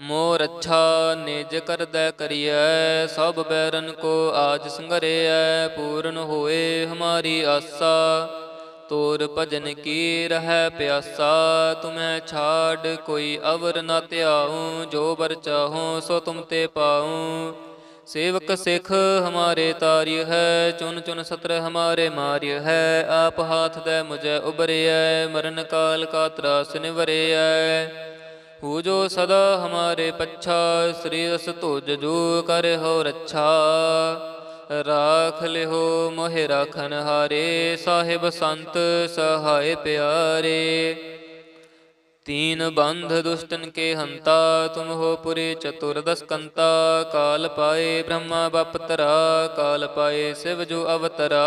ਮੋਰ ਅੱਛਾ ਨਿਜ ਕਰਦੈ ਕਰੀਐ, ਸਭ ਬੈਰਨ ਕੋ ਆਜ ਸੰਗਰਿਐ, ਪੂਰਨ ਹੋਏ ਹਮਾਰੀ ਆਸਾ। ਤੋਰ ਭਜਨ ਕੀ ਰਹਿ ਪਿਆਸਾ, ਤੁਮੈ ਛਾੜ ਕੋਈ ਅਵਰ ਨਾ ਧਿਆਉ, ਜੋ ਬਰ ਚਾਹੋ ਸੋ ਤੁਮ ਤੇ ਪਾਉ। ਸੇਵਕ ਸਿੱਖ ਹਮਾਰੇ ਤਾਰਿਯ ਹੈ, ਚੁਨ ਚੁਨ ਸਤਰ ਹਮਾਰੇ ਮਾਰਿਯ ਹੈ, ਆਪ ਹਾਥ ਦੇ ਮੁਝੈ ਉਬਰਿਐ ਮਰਨ ਕਾਲ ਕਾ ਤਰਾਸ ਨਿਵਰਿਐ। ਹੂ ਜੋ ਸਦਾ ਹਮਾਰੇ ਪੱਛਾ ਸ੍ਰੀ ਰਸ ਤੁਜ ਜੋ ਕਰ ਹੋ ਰੱਛਾ ਰਾਖ ਲਿਓ ਮੋਹਿ ਰਾਖਨ ਹਾਰੇ ਸਾਹਿਬ ਸੰਤ ਸਹਾਇ ਪਿਆਰੇ ਤੀਨ ਬੰਧ ਦੁਸ਼ਟਨ ਕੇ ਹੰਤਾ ਤੁਮ ਹੋ ਪੁਰੇ ਚਤੁਰਦਸ ਕੰਤਾ ਕਾਲ ਪਾਏ ਬ੍ਰਹਮਾ ਬਪਤਰਾ ਕਾਲ ਪਾਏ ਸਿਵ ਜੋ ਅਵਤਰਾ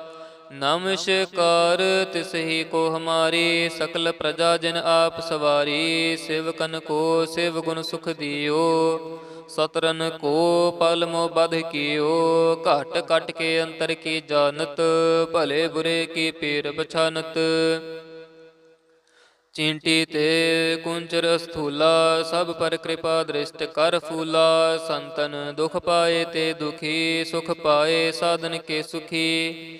ਨਮਸਕਾਰ ਤਿਸਹੀ ਕੋ ਹਮਾਰੀ, ਸਕਲ ਪ੍ਰਜਾ ਜਨ ਆਪ ਸਵਾਰੀ, ਸਿਵਕਨ ਕੋ ਸਿਵ ਗੁਣ ਸੁਖ ਦਿਓ। ਸਤਰਨ ਕੋ ਪਲ ਮੋ ਬਧ ਕੀਓ, ਘਟ ਕਟ ਕੇ ਅੰਤਰ ਕੀ ਜਾਣਤ, ਭਲੇ ਬੁਰੇ ਕੀ ਪੀਰ ਬਛਾਨਤ ਚਿੰਟੀ ਤੇ ਕੁੰਚਰ ਸਥੂਲਾ ਸਭ ਪਰ ਕਿਰਪਾ ਦ੍ਰਿਸ਼ਟ ਕਰ ਫੂਲਾ। ਸੰਤਨ ਦੁਖ ਪਾਏ ਤੇ ਦੁਖੀ, ਸੁਖ ਪਾਏ ਸਾਧਨ ਕੇ ਸੁਖੀ।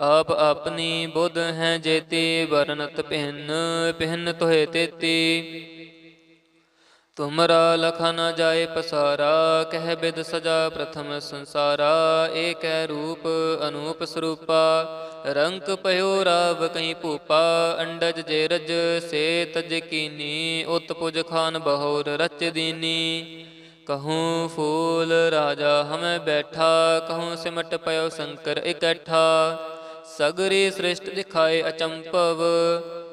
ਆਪ ਆਪਣੀ ਬੁੱਧ ਹੈ ਜੇਤੀ, ਵਰਨਤ ਭਿੰਨ ਭਿੰਨ ਤੋਹਿ ਤੇਤੀ। ਤੁਮਰਾ ਲਖਾ ਨ ਜਾਏ ਪਸਾਰਾ, ਕਹਿ ਬਿਦ ਸਜਾ ਪ੍ਰਥਮ ਸੰਸਾਰਾ। ਏਕੈ ਰੂਪ ਅਨੂਪ ਸਰੂਪਾ, ਰੰਕ ਭਇਓ ਰਾਵ ਕਈ ਭੂਪਾ। ਅੰਡਜ ਜੇ ਰਜ ਸੇ ਤਜ ਕੀਨੀ, ਉਤ ਪੁਜ ਖਾਨ ਬਹੁਰ ਰਚ ਦੀਨੀ। ਕਹੂੰ ਫੂਲ ਰਾਜਾ ਹਮੈ ਬੈਠਾ, ਕਹੂੰ ਸਿਮਟ ਪਇਓ ਸ਼ੰਕਰ ਇਕੱਠਾ। ਸਗਰੀ ਸ੍ਰਿਸ਼ਟ ਦਿਖਾਏ ਅਚੰਪਵ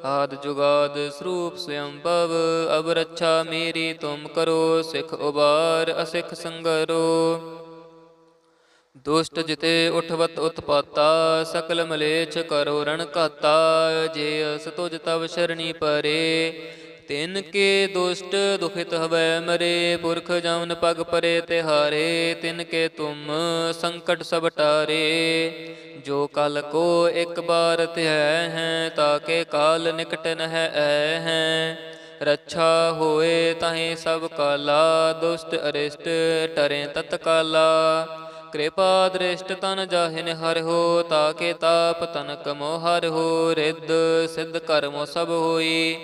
ਆਦ ਜੁਗਾਦ ਸਰੂਪ ਸਯੰਭਵ ਅਬ ਰੱਛਾ ਮੇਰੀ ਤੁਮ ਕਰੋ, ਸਿਖ ਉਬਾਰ ਅਸਿਖ ਸੰਗਰੋ। ਦੁਸ਼ਟ ਜਿਤੇ ਉਠਵਤ ਉਤਪਾਤਾ, ਸਕਲ ਮਲੇਛ ਕਰੋ ਰਣ ਕਾਤਾ ਜੇ ਅਸ ਤੁਜ ਤਵ ਸ਼ਰਣੀ ਪਰੇ ਤਿਨ ਕੇ ਦੁਸ਼ਟ ਦੁਖਿਤ ਹਵੈ ਮਰੇ, ਪੁਰਖ ਜਮਨ ਪਗ ਪਰੇ ਤਿਹਾਰੇ, ਤਿਨ ਕੇ ਤੁਮ ਸੰਕਟ ਸਭ ਟਾਰੇ। ਜੋ ਕਲ ਕੋ ਇੱਕ ਬਾਰ ਧਿਆ ਹੈ ਤਾਕੇ ਕਾਲ ਨਿਕਟ ਨਹਿ ਐ ਹੈ। ਰੱਛਾ ਹੋਏ ਤਾਹੇ ਸਭ ਕਾਲਾ, ਦੁਸ਼ਟ ਅਰਿਸ਼ਟ ਟਰੇ ਤਤਕਾਲਾ। ਕਿਰਪਾ ਦ੍ਰਿਸ਼ਟ ਤਨ ਜਾਹਿਨ ਹਰਿ ਹੋ ਤਾਕੇ ਤਾਪ ਤਨਕ ਮੋਹ ਹਰਿ ਹੋ, ਰਿੱਧ ਸਿੱਧ ਕਰਮੋ ਸਭ ਹੋਈ।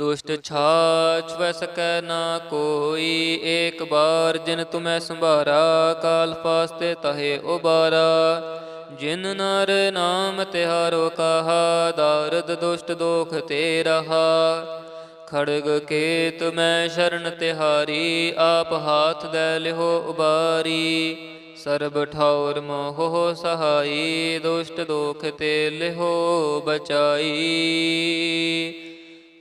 ਦੁਸ਼ਟ ਛਾਛ ਵੈ ਸਕੈ ਨਾ ਕੋਈ। ਏਕ ਬਾਰ ਜਿਨ ਤੁਮੈ ਸੰਭਾਰਾ, ਕਾਲ ਫਾਸਤੇ ਤਹੇ ਉਬਾਰਾ। ਜਿਨ ਨਰ ਨਾਮ ਤਿਹਾਰੋ ਕਹਾ, ਦਾਰਦ ਦੁਸ਼ਟ ਦੋਖ ਤੇ ਰਹਾ ਖੜਗ ਕੇਤ ਮੈਂ ਸ਼ਰਨ ਤਿਹਾਰੀ, ਆਪ ਹਾਥ ਦੇ ਲਿਹੋ ਉਬਾਰੀ। ਸਰਬ ਠੌਰ ਮੋਹ ਸਹਾਈ, ਦੁਸ਼ਟ ਦੋਖ ਤੇ ਲਿਹੋ ਬਚਾਈ।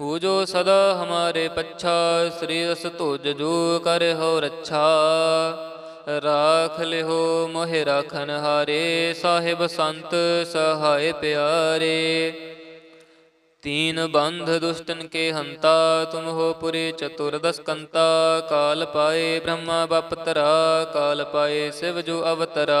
ਪੂਜੋ ਸਦਾ ਹਮਾਰੇ ਪੱਛਾ ਸ੍ਰੀ ਰਸ ਤੁਜ ਜੋ ਕਰਹੁ ਰੱਛਾ ਰਾਖ ਲਿਓ ਮੋਹਿ ਰਾਖਨ ਹਾਰੇ ਸਾਹਿਬ ਸੰਤ ਸਹਾਇ ਪਿਆਰੇ ਤੀਨ ਬੰਧ ਦੁਸ਼ਟਨ ਕੇ ਹੰਤਾ ਤੁਮ ਹੋ ਪੁਰੇ ਚਤੁਰਦਸ ਕੰਤਾ ਕਾਲ ਪਾਏ ਬ੍ਰਹਮਾ ਬਪ ਤਰਾ ਕਾਲ ਪਾਏ ਸਿਵ ਜੋ ਅਵਤਰਾ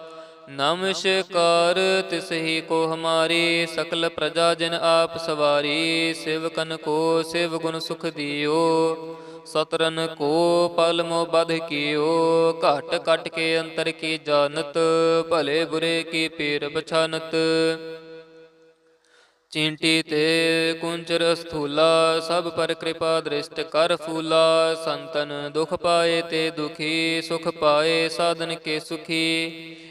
ਨਮਸਕਾਰ ਤਿਸਹੀ ਕੋ ਹਮਾਰੀ ਸਕਲ ਪ੍ਰਜਾ ਜਨ ਆਪ ਸਵਾਰੀ, ਸਿਵਕਨ ਕੋ ਸਿਵ ਗੁਣ ਸੁਖ ਦਿਓ। ਸਤਰਨ ਕੋ ਪਲ ਮੋ ਬਧ ਕੀਓ, ਘਟ ਕਟ ਕੇ ਅੰਤਰ ਕੀ ਜਾਣਤ, ਭਲੇ ਬੁਰੇ ਕੀ ਪੀਰ ਬਛਾਨਤ ਚਿੰਟੀ ਤੇ ਕੁੰਚਰ ਸਥੂਲਾ, ਸਭ ਪਰ ਕਿਰਪਾ ਦ੍ਰਿਸ਼ਟ ਕਰ ਫੂਲਾ। ਸੰਤਨ ਦੁਖ ਪਾਏ ਤੇ ਦੁਖੀ, ਸੁਖ ਪਾਏ, ਸਾਧਨ ਕੇ ਸੁਖੀ।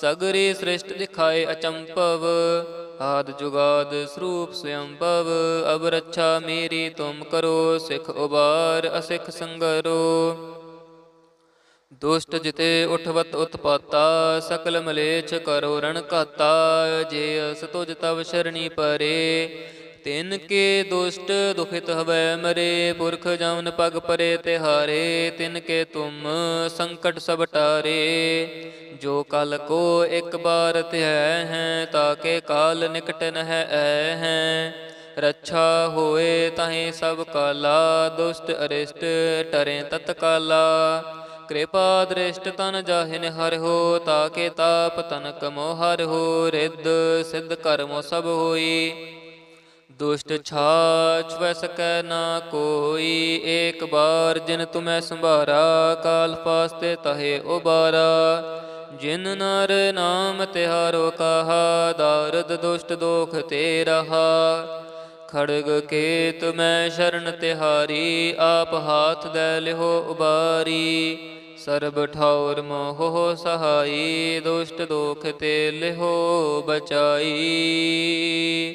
ਸਗਰੇ ਸ੍ਰਿਸ਼ਟ ਦਿਖਾਏ ਅਚੰਪਵ ਆਦ ਜੁਗਾਦ ਸਰੂਪ ਸਯੰਭਵ ਅਬ ਰੱਛਾ ਮੇਰੀ ਤੁਮ ਕਰੋ, ਸਿਖ ਉਬਾਰ ਅਸਿਖ ਸੰਗਰੋ। ਦੁਸ਼ਟ ਜਿਤੇ ਉਠਵਤ ਉਤਪਾਤਾ, ਸਕਲ ਮਲੇਛ ਕਰੋ ਰਣ ਕਾਤਾ ਜੇ ਅਸ ਤੁਜ ਤਵ ਸ਼ਰਣੀ ਪਰੇ ਤਿਨ ਕੇ ਦੁਸ਼ਟ ਦੁਖਿਤ ਹਵੈ ਮਰੇ, ਪੁਰਖ ਜਮਨ ਪਗ ਪਰੇ ਤਿਹਾਰੇ, ਤਿਨ ਕੇ ਤੁਮ ਸੰਕਟ ਸਭ ਟਾਰੇ। ਜੋ ਕਲ ਕੋ ਇੱਕ ਬਾਰ ਧਿਐ ਹੈ ਤਾਕੇ ਕਾਲ ਨਿਕਟ ਨਹਿ ਐ ਹੈ। ਰੱਛਾ ਹੋਏ ਤਾਹੇ ਸਭ ਕਾਲਾ, ਦੁਸ਼ਟ ਅਰਿਸ਼ਟ ਟਰੇ ਤਤਕਾਲਾ ਕਿਰਪਾ ਦ੍ਰਿਸ਼ਟ ਤਨ ਜਾਹਿਨ ਹਰਿ ਹੋ ਤਾਕੇ ਤਾਪ ਤਨ ਕਮੋ ਹਰਿ ਹੋ, ਰਿੱਧ ਸਿੱਧ ਕਰਮੋ ਸਭ ਹੋਈ। ਦੁਸ਼ਟ ਛਾਛ ਵੈ ਸਕੈ ਨਾ ਕੋਈ, ਏਕ ਬਾਰ ਜਿਨ ਤੁਮੈ ਸੰਭਾਰਾ, ਕਾਲ ਫਾਸਤੇ ਤਹੇ ਉਬਾਰਾ। ਜਿਨ ਨਰ ਨਾਮ ਤਿਹਾਰੋ ਕਹਾ, ਦਾਰਦ ਦੁਸ਼ਟ ਦੋਖ ਤੇ ਰਹਾ। ਖੜਗ ਕੇਤ ਮੈਂ ਸ਼ਰਨ ਤਿਹਾਰੀ, ਆਪ ਹਾਥ ਦੇ ਲਿਹੋ ਉਬਾਰੀ। ਸਰਬ ਠੌਰ ਮੋਹ ਸਹਾਈ, ਦੁਸ਼ਟ ਦੋਖ ਤੇ ਲਿਹੋ ਬਚਾਈ।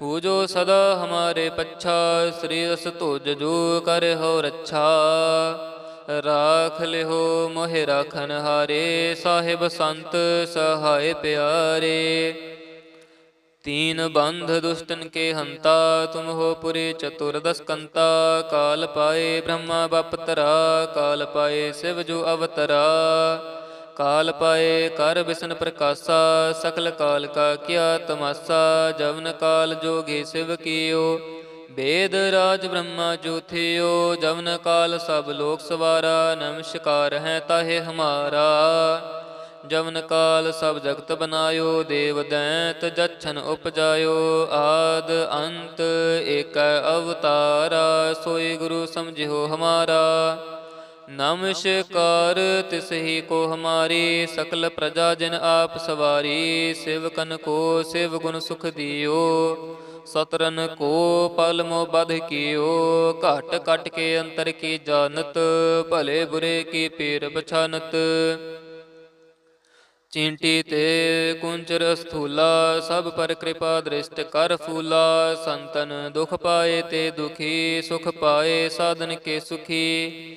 ਹੂ ਜੋ ਸਦਾ ਹਮਾਰੇ ਪੱਛਾ ਸ੍ਰੀ ਰਸ ਤੁਜ ਜੋ ਕਰ ਹੋ ਰੱਛਾ ਰਾਖ ਲਿਹੋ ਮੋਹਿ ਰਾਖਨ ਹਾਰੇ ਸਾਹਿਬ ਸੰਤ ਸਹਾਇ ਪਿਆਰੇ ਤੀਨ ਬੰਧ ਦੁਸ਼ਟਨ ਕੇ ਹੰਤਾ ਤੁਮ ਹੋ ਪੁਰੇ ਚਤੁਰਦਸ ਕੰਤਾ ਕਾਲ ਪਾਏ ਬ੍ਰਹਮਾ ਬਪਤਰਾ ਕਾਲ ਪਾਏ ਸਿਵ ਜੋ ਅਵਤਰਾ ਕਾਲ ਪਾਏ, ਕਰ ਬਿਸ਼ਨ ਪ੍ਰਕਾਸ਼ਾ, ਸਕਲ ਕਾਲ ਕਾ ਕੀਆ ਤਮਾਸਾ, ਜਵਨ ਕਾਲ ਜੋਗੇ ਸਿਵ ਕੀਓ। ਵੇਦ ਰਾਜ ਬ੍ਰਹਮਾ ਜੋਥਿਓ, ਜਵਨ ਕਾਲ ਸਭ ਲੋਕ ਸਵਾਰਾ, ਨਮਸਕਾਰ ਹੈ ਤਾਹੇ ਹਮਾਰਾ। ਜਵਨ ਕਾਲ ਸਭ ਜਗਤ ਬਨਾਇਓ, ਦੇਵ ਦੈਂਤ ਜਛਨ ਉਪਜਾਇਓ। ਆਦ ਅੰਤ ਏਕੈ ਅਵਤਾਰਾ, ਸੋਈ ਗੁਰੂ ਸਮਝਿਓ ਹਮਾਰਾ। ਨਮਸਕਾਰ ਤਿਸਹੀ ਕੋ ਹਮਾਰੀ ਸਕਲ ਪ੍ਰਜਾ ਜਿਨ ਆਪ ਸਵਾਰੀ, ਸਿਵਕਨ ਕੋ ਸਿਵ ਗੁਣ ਸੁਖ ਦਿਓ। ਸਤਰਨ ਕੋ ਪਲ ਮੋ ਬਧ ਕੀਓ, ਘਟ ਕਟ ਕੇ ਅੰਤਰ ਕੀ ਜਾਣਤ, ਭਲੇ ਬੁਰੇ ਕੀ ਪੀਰ ਪਛਾਨਤ। ਚਿੰਟੀ ਤੇ ਕੁੰਚਰ ਸਥੂਲਾ, ਸਭ ਪਰ ਕਿਰਪਾ ਦ੍ਰਿਸ਼ਟ ਕਰ ਫੂਲਾ। ਸੰਤਨ ਦੁਖ ਪਾਏ ਤੇ ਦੁਖੀ, ਸੁਖ ਪਾਏ, ਸਾਧਨ ਕੇ ਸੁਖੀ।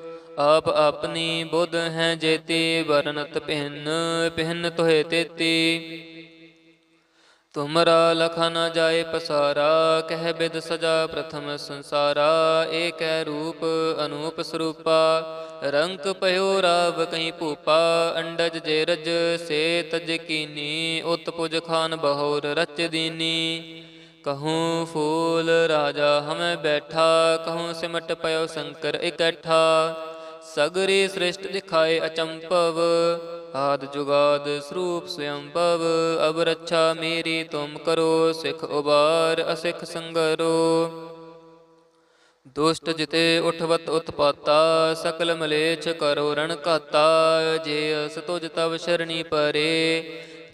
ਆਪ ਆਪਣੀ ਬੁੱਧ ਹੈ ਜੇਤੀ, ਵਰਨਤ ਭਿੰਨ ਭਿੰਨ ਤੋਹਿ ਤੇਤੀ। ਤੁਮਰਾ ਲਖਾ ਨ ਜਾਏ ਪਸਾਰਾ, ਕਹਿ ਬਿਦ ਸਜਾ ਪ੍ਰਥਮ ਸੰਸਾਰਾ। ਏਕੈ ਰੂਪ ਅਨੂਪ ਸਰੂਪਾ, ਰੰਕ ਭਇਓ ਰਾਵ ਕਹੀਂ ਭੂਪਾ। ਅੰਡਜ ਜੇ ਰਜ ਸੇ ਤਜ ਕੀਨੀ, ਉਤ ਪੁਜ ਖਾਨ ਬਹੁਰ ਰਚ ਦੀਨੀ। ਕਹੂੰ ਫੂਲ ਰਾਜਾ ਹਮੈ ਬੈਠਾ, ਕਹੂੰ ਸਿਮਟ ਪਇਓ ਸ਼ੰਕਰ ਇਕੱਠਾ। ਸਗਰੇ ਸ੍ਰਿਸ਼ਟ ਦਿਖਾਏ ਅਚੰਪਵ ਆਦ ਜੁਗਾਦ ਸਰੂਪ ਸਯੰਭਵ ਅਬ ਰੱਛਾ ਮੇਰੀ ਤੁਮ ਕਰੋ, ਸਿਖ ਉਬਾਰ ਅਸਿਖ ਸੰਗਰੋ। ਦੁਸ਼ਟ ਜਿਤੇ ਉਠਵਤ ਉਤਪਾਤਾ, ਸਕਲ ਮਲੇਛ ਕਰੋ ਰਣ ਕਾਤਾ ਜੇ ਅਸ ਤੁਜ ਤਵ ਸ਼ਰਣੀ ਪਰੇ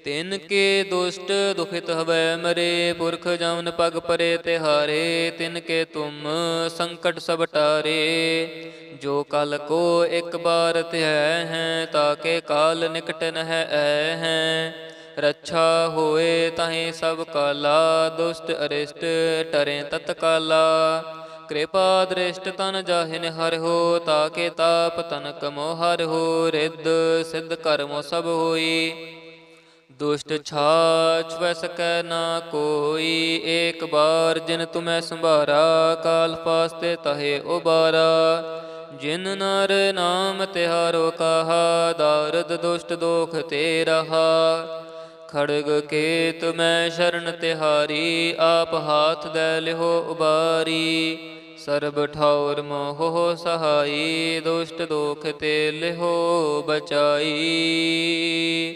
ਤਿਨ ਕੇ ਦੁਸ਼ਟ ਦੁਖਿਤ ਹਵੈ ਮਰੇ, ਪੁਰਖ ਜਮਨ ਪਗ ਪਰੇ ਤਿਹਾਰੇ, ਤਿਨ ਕੇ ਤੁਮ ਸੰਕਟ ਸਭ ਟਾਰੇ। ਜੋ ਕਲ ਕੋ ਇੱਕ ਬਾਰ ਧਿਐ ਹੈ ਤਾਕੇ ਕਾਲ ਨਿਕਟ ਨਹਿ ਐ ਹੈ। ਰੱਛਾ ਹੋਏ ਤਹੀਂ ਸਭ ਕਾਲਾ, ਦੁਸ਼ਟ ਅਰਿਸ਼ਟ ਟਰੇ ਤਤਕਾਲਾ ਕਿਰਪਾ ਦ੍ਰਿਸ਼ਟ ਤਨ ਜਾਹਿਨ ਹਰਿ ਹੋ ਤਾਕੇ ਤਾਪ ਤਨ ਮੋਹ ਹਰਿ ਹੋ, ਰਿੱਧ ਸਿੱਧ ਕਰਮੋ ਸਭ ਹੋਈ। ਦੁਸ਼ਟ ਛਾਛ ਵੈ ਸਕੈ ਨਾ ਕੋਈ। ਏਕ ਬਾਰ ਜਿਨ ਤੁਮੈ ਸੰਭਾਰਾ, ਕਾਲ ਫਾਸਤੇ ਤਹੇ ਉਬਾਰਾ। ਜਿਨ ਨਰ ਨਾਮ ਤਿਹਾਰੋ ਕਹਾ, ਦਾਰਦ ਦੁਸ਼ਟ ਦੋਖ ਤੇ ਰਹਾ। ਖੜਗ ਕੇਤ ਮੈਂ ਸ਼ਰਨ ਤਿਹਾਰੀ, ਆਪ ਹਾਥ ਦੇ ਲਿਹੋ ਉਬਾਰੀ। ਸਰਬ ਠੌਰ ਮੋਹ ਸਹਾਈ, ਦੁਸ਼ਟ ਦੋਖ ਤੇ ਲਿਹੋ ਬਚਾਈ।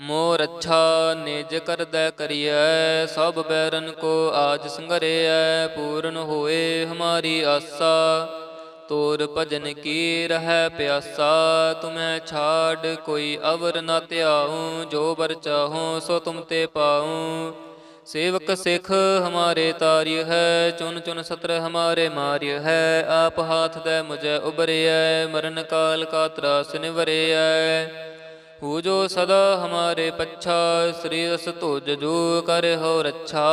ਮੋ ਰੱਛਾ ਨਿਜ ਕਰਦੈ ਕਰੀਐ, ਸਭ ਬੈਰਨ ਕੋ ਆਜ ਸੰਗਰੇਐ, ਪੂਰਨ ਹੋਏ ਹਮਾਰੀ ਆਸਾ। ਤੋਰ ਭਜਨ ਕੀ ਰਹੈ ਪਿਆਸਾ, ਤੁਮੈ ਛਾੜ ਕੋਈ ਅਵਰ ਨਾ ਧਿਆਉ, ਜੋ ਬਰ ਚਾਹੋ ਸੋ ਤੁਮ ਤੇ ਪਾਉ। ਸੇਵਕ ਸਿਖ ਹਮਾਰੇ ਤਾਰਿਯ ਹੈ, ਚੁਨ ਚੁਨ ਸਤਰ ਹਮਾਰੇ ਮਾਰਿਯ ਹੈ, ਆਪ ਹਾਥ ਦੇ ਮੁਝੇ ਉਬਰਿਐ ਮਰਨ ਕਾਲ ਕਾ ਤਰਾਸ ਨਿਵਰਿਐ। ਹੂ ਜੋ ਸਦਾ ਹਮਾਰੇ ਪੱਛਾ ਸ੍ਰੀ ਰਸ ਧੁਜ ਜੋ ਕਰ ਹੋ ਰੱਛਾ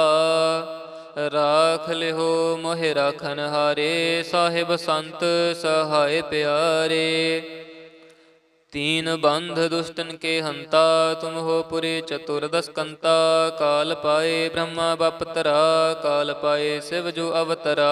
ਰਾਖ ਲਿਓ ਮੋਹਿ ਰਾਖਨ ਹਾਰੇ ਸਾਹਿਬ ਸੰਤ ਸਹਾਇ ਪਿਆਰੇ ਤੀਨ ਬੰਧ ਦੁਸ਼ਟਨ ਕੇ ਹੰਤਾ ਤੁਮ ਹੋ ਪੁਰੇ ਚਤੁਰਦਸ ਕੰਤਾ ਕਾਲ ਪਾਏ ਬ੍ਰਹਮਾ ਬਪਤਰਾ ਕਾਲ ਪਾਏ ਸਿਵ ਜੋ ਅਵਤਰਾ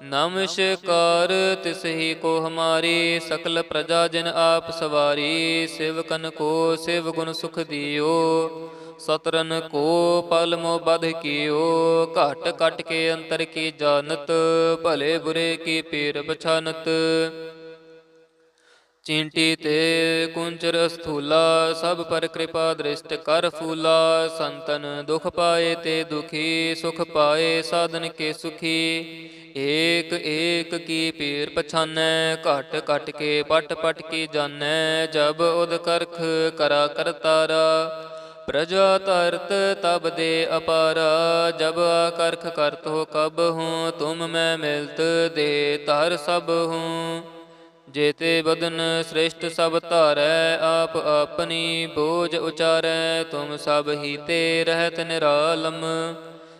ਨਮਸਕਾਰ ਤਿਸਹੀ ਕੋ ਹਮਾਰੀ, ਸਕਲ ਪ੍ਰਜਾ ਜਿਨ ਆਪ ਸਵਾਰੀ, ਸਿਵਕਨ ਕੋ ਸਿਵ ਗੁਣ ਸੁਖ ਦਿਓ। ਸਤਰਨ ਕੋ ਪਲ ਮੋ ਬਧ ਕੀਓ, ਘਟ ਕਟ ਕੇ ਅੰਤਰ ਕੀ ਜਾਣਤ, ਭਲੇ ਬੁਰੇ ਕੀ ਪੀਰ ਬਛਾਨਤ ਚਿੰਟੀ ਤੇ ਕੁੰਚਰ ਸਥੂਲਾ ਸਭ ਪਰ ਕਿਰਪਾ ਦ੍ਰਿਸ਼ਟ ਕਰ ਫੂਲਾ। ਸੰਤਨ ਦੁਖ ਪਾਏ ਤੇ ਦੁਖੀ, ਸੁਖ ਪਾਏ ਸਾਧਨ ਕੇ ਸੁਖੀ। ਏਕ ਏਕ ਕੀ ਪੀਰ ਪਛਾਨੈ, ਘਟ ਘਟ ਕੇ ਪਟ ਪਟ ਕੀ ਜਾਣੈ ਜਬ ਉਦ ਕਰਖ ਕਰਾ ਕਰਤਾਰਾ ਪ੍ਰਜਾ ਤਰਤ ਤਬ ਦੇ ਅਪਾਰਾ, ਜਬ ਕਰਖ ਕਰਤ ਹੋ ਕਬ ਹੂੰ, ਤੁਮ ਮੈਂ ਮਿਲਤ ਦੇ ਤਰ ਸਭ ਹੂੰ। ਜੇਤੇ ਬਦਨ ਸ੍ਰੇਸ਼ਟ ਸਭ ਧਾਰੈ, ਆਪ ਆਪਣੀ ਬੋਝ ਉਚਾਰੈ, ਤੁਮ ਸਭ ਹੀ ਤੇ ਰਹਿਤ ਨਿਰਾਲਮ।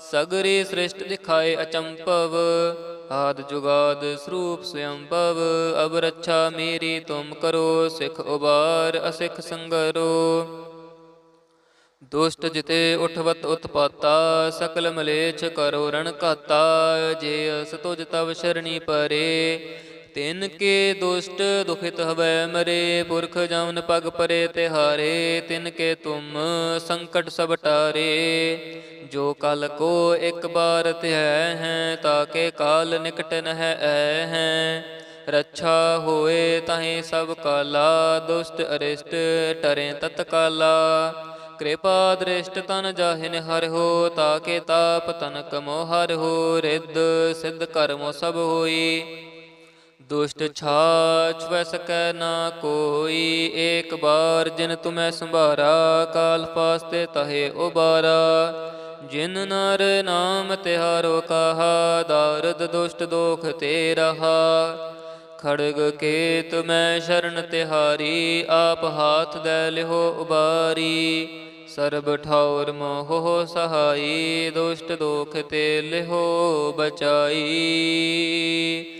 ਸਗਰੇ ਸ੍ਰਿਸ਼ਟ ਦਿਖਾਏ ਅਚੰਪਵ ਆਦ ਜੁਗਾਦ ਸਰੂਪ ਸਯੰਭਵ ਅਬ ਰੱਛਾ ਮੇਰੀ ਤੁਮ ਕਰੋ, ਸਿਖ ਉਬਾਰ ਅਸਿਖ ਸੰਗਰੋ। ਦੁਸ਼ਟ ਜਿਤੇ ਉਠਵਤ ਉਤਪਾਤਾ, ਸਕਲ ਮਲੇਛ ਕਰੋ ਰਣ ਕਾਤਾ ਜੇ ਅਸ ਤੁਜ ਤਵ ਸ਼ਰਣੀ ਪਰੇ ਤਿਨ ਕੇ ਦੁਸ਼ਟ ਦੁਖਿਤ ਹਵੈ ਮਰੇ, ਪੁਰਖ ਜਮਨ ਪਗ ਪਰੇ ਤਿਹਾਰੇ, ਤਿਨ ਕੇ ਤੁਮ ਸੰਕਟ ਸਭ ਟਾਰੇ। ਜੋ ਕਲ ਕੋ ਇੱਕ ਬਾਰ ਧਿਆ ਹੈ ਤਾਕੇ ਕਾਲ ਨਿਕਟ ਨਹਿ ਐ ਹੈ। ਰੱਛਾ ਹੋਏ ਤਹੀਂ ਸਭ ਕਾਲਾ, ਦੁਸ਼ਟ ਅਰਿਸ਼ਟ ਟਰੇ ਤਤਕਾਲਾ। ਕਿਰਪਾ ਦ੍ਰਿਸ਼ਟ ਤਨ ਜਾਹਿਨ ਹਰਿ ਹੋ ਤਾਕੇ ਤਾਪ ਤਨ ਕਮੋ ਹਰਿ ਹੋ, ਰਿੱਧ ਸਿੱਧ ਕਰਮੋ ਸਭ ਹੋਈ। ਦੁਸ਼ਟ ਛਾਛ ਵੈ ਸਕੈ ਨਾ ਕੋਈ। ਏਕ ਬਾਰ ਜਿਨ ਤੁਮੈ ਸੰਭਾਰਾ, ਕਾਲ ਫਾਸਤੇ ਤਹੇ ਉਬਾਰਾ। ਜਿਨ ਨਰ ਨਾਮ ਤਿਹਾਰੋ ਕਹਾ, ਦਾਰਦ ਦੁਸ਼ਟ ਦੋਖ ਤੇ ਰਹਾ ਖੜਗ ਕੇਤ ਮੈਂ ਸ਼ਰਨ ਤਿਹਾਰੀ, ਆਪ ਹਾਥ ਦੇ ਲਿਹੋ ਉਬਾਰੀ। ਸਰਬ ਠੌਰ ਮੋਹ ਸਹਾਈ, ਦੁਸ਼ਟ ਦੋਖ ਤੇ ਲਿਹੋ ਬਚਾਈ।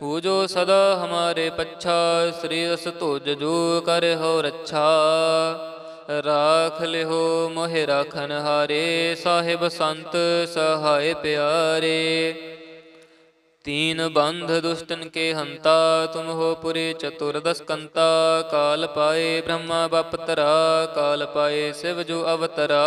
ਪੂਜੋ ਸਦਾ ਹਮਾਰੇ ਪੱਛਾ, ਸ੍ਰੀ ਰਸ ਤੁਜ ਜੋ ਕਰਹੁ ਰੱਛਾ। ਰਾਖ ਲਿਓ ਮੋਹਿ ਰਾਖਨ ਹਾਰੇ, ਸਾਹਿਬ ਸੰਤ ਸਹਾਇ ਪਿਆਰੇ। ਤੀਨ ਬੰਧ ਦੁਸ਼ਟਨ ਕੇ ਹੰਤਾ, ਤੁਮ ਹੋ ਪੁਰੇ ਚਤੁਰਦਸ ਕੰਤਾ ਕਾਲ ਪਾਏ ਬ੍ਰਹਮਾ ਬਪਤਰਾ ਕਾਲ ਪਾਏ ਸਿਵ ਜੋ ਅਵਤਰਾ।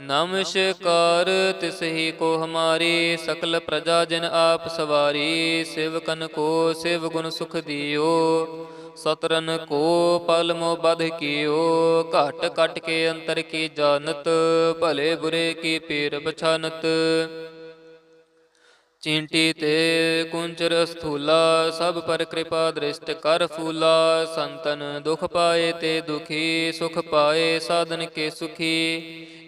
ਨਮਸਕਾਰ ਤਿਸਹੀ ਕੋ ਹਮਾਰੀ, ਸਕਲ ਪ੍ਰਜਾ ਜਿਨ ਆਪ ਸਵਾਰੀ, ਸਿਵਕਨ ਕੋ ਸਿਵ ਗੁਣ ਸੁਖ ਦਿਓ। ਸਤਰਨ ਕੋ ਪਲ ਮੋ ਬਧ ਕੀਓ, ਘਟ ਕਟ ਕੇ ਅੰਤਰ ਕੀ ਜਾਣਤ, ਭਲੇ ਬੁਰੇ ਕੀ ਪੀਰ ਬਛਾਨਤ ਚਿੰਟੀ ਤੇ ਕੁੰਚਰ ਸਥੂਲਾ, ਸਭ ਪਰ ਕਿਰਪਾ ਦ੍ਰਿਸ਼ਟ ਕਰ ਫੂਲਾ। ਸੰਤਨ ਦੁਖ ਪਾਏ ਤੇ ਦੁਖੀ, ਸੁਖ ਪਾਏ ਸਾਧਨ ਕੇ ਸੁਖੀ।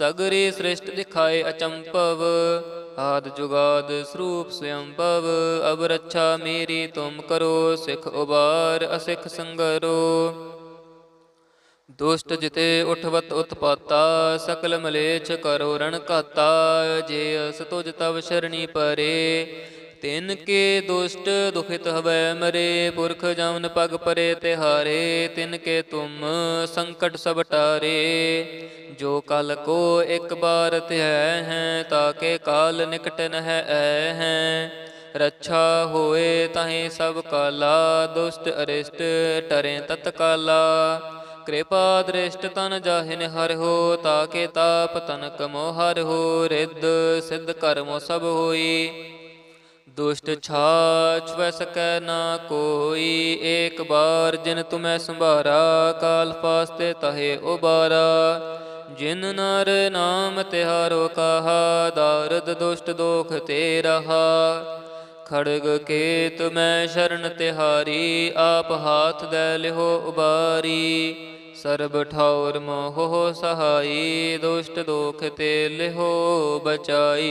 ਸਗਰੇ ਸ੍ਰਿਸ਼ਟ ਦਿਖਾਏ ਅਚੰਪਵ ਆਦ ਜੁਗਾਦ ਸਰੂਪ ਸਯੰਭਵ ਅਬ ਰੱਛਾ ਮੇਰੀ ਤੁਮ ਕਰੋ, ਸਿਖ ਉਬਾਰ ਅਸਿਖ ਸੰਗਰੋ। ਦੁਸ਼ਟ ਜਿਤੇ ਉਠਵਤ ਉਤਪਾਤਾ, ਸਕਲ ਮਲੇਛ ਕਰੋ ਰਣ ਕਾਤਾ ਜੇ ਅਸ ਤੁਜ ਤਵ ਸ਼ਰਣੀ ਪਰੇ ਤਿਨ ਕੇ ਦੁਸ਼ਟ ਦੁਖਿਤ ਹਵੈ ਮਰੇ, ਪੁਰਖ ਜਮਨ ਪਗ ਪਰੇ ਤਿਹਾਰੇ, ਤਿਨ ਕੇ ਤੁਮ ਸੰਕਟ ਸਭ ਟਾਰੇ। ਜੋ ਕਲ ਕੋ ਇੱਕ ਬਾਰ ਧਿਐ ਹੈ ਤਾਕੇ ਕਾਲ ਨਿਕਟ ਨਹਿ ਐ ਹੈ। ਰੱਛਾ ਹੋਏ ਤਾਹੇ ਸਭ ਕਾਲਾ, ਦੁਸ਼ਟ ਅਰਿਸ਼ਟ ਟਰੇ ਤਤਕਾਲਾ ਕਿਰਪਾ ਦ੍ਰਿਸ਼ਟ ਤਨ ਜਾਹਿਨ ਹਰਿ ਹੋ ਤਾਕੇ ਤਾਪ ਤਨਕ ਮੋਹ ਹਰਿ ਹੋ, ਰਿੱਧ ਸਿੱਧ ਕਰਮੋ ਸਭ ਹੋਈ। ਦੁਸ਼ਟ ਛਾਛ ਵੈ ਸਕੈ ਨਾ ਕੋਈ, ਏਕ ਬਾਰ ਜਿਨ ਤੁਮੈ ਸੰਭਾਰਾ, ਕਾਲ ਫਾਸਤੇ ਤਹੇ ਉਬਾਰਾ। ਜਿਨ ਨਰ ਨਾਮ ਤਿਹਾਰੋ ਕਹਾ, ਦਾਰਦ ਦੁਸ਼ਟ ਦੋਖ ਤੇ ਰਹਾ ਖੜਗ ਕੇਤ ਮੈਂ ਸ਼ਰਨ ਤਿਹਾਰੀ, ਆਪ ਹਾਥ ਦੇ ਲਿਹੋ ਉਬਾਰੀ। ਸਰਬ ਠੌਰ ਮੋਹ ਸਹਾਈ, ਦੁਸ਼ਟ ਦੋਖ ਤੇ ਲਿਹੋ ਬਚਾਈ।